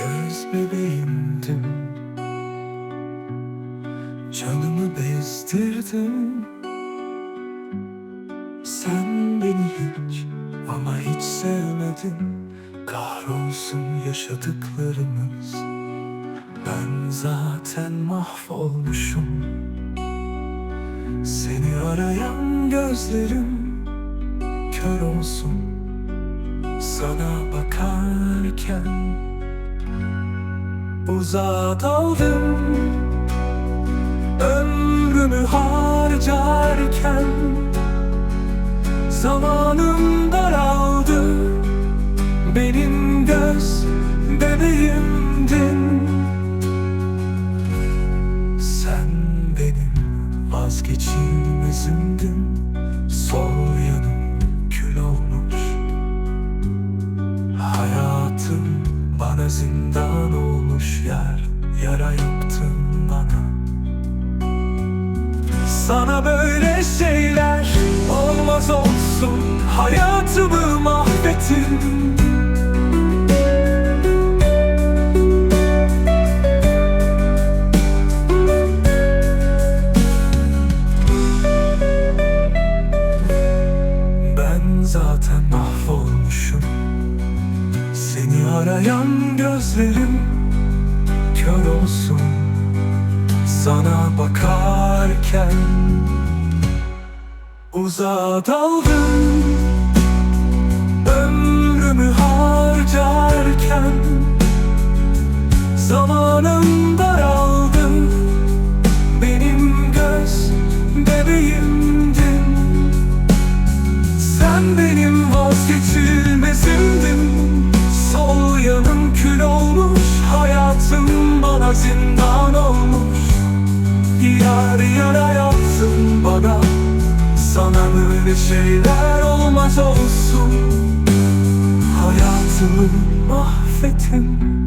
göz bebeğimdin Canımı bezdirdin Sen beni hiç ama hiç sevmedin. Kahrolsun yaşadıklarımız. Ben zaten mahvolmuşum. Seni arayan gözlerim kör olsun. Sana bakarken Uzağa daldım Ömrümü harcarken Zamanım daraldı. Benim göz bebeğimdin bana zindan olmuş yer Yara yaptın bana. Sana böyle şeyler olmaz olsun Hayatımı mahvettin. Ben zaten mahvolmuşum Seni arayan gözlerim kör olsun. Sana bakarken Uzağa daldım. Ömrümü harcarken Zamanım daraldı. Benim göz bebeğimdin Yar yara yaptın bana. Sana böyle şeyler olmaz olsun. Hayatımı mahvettin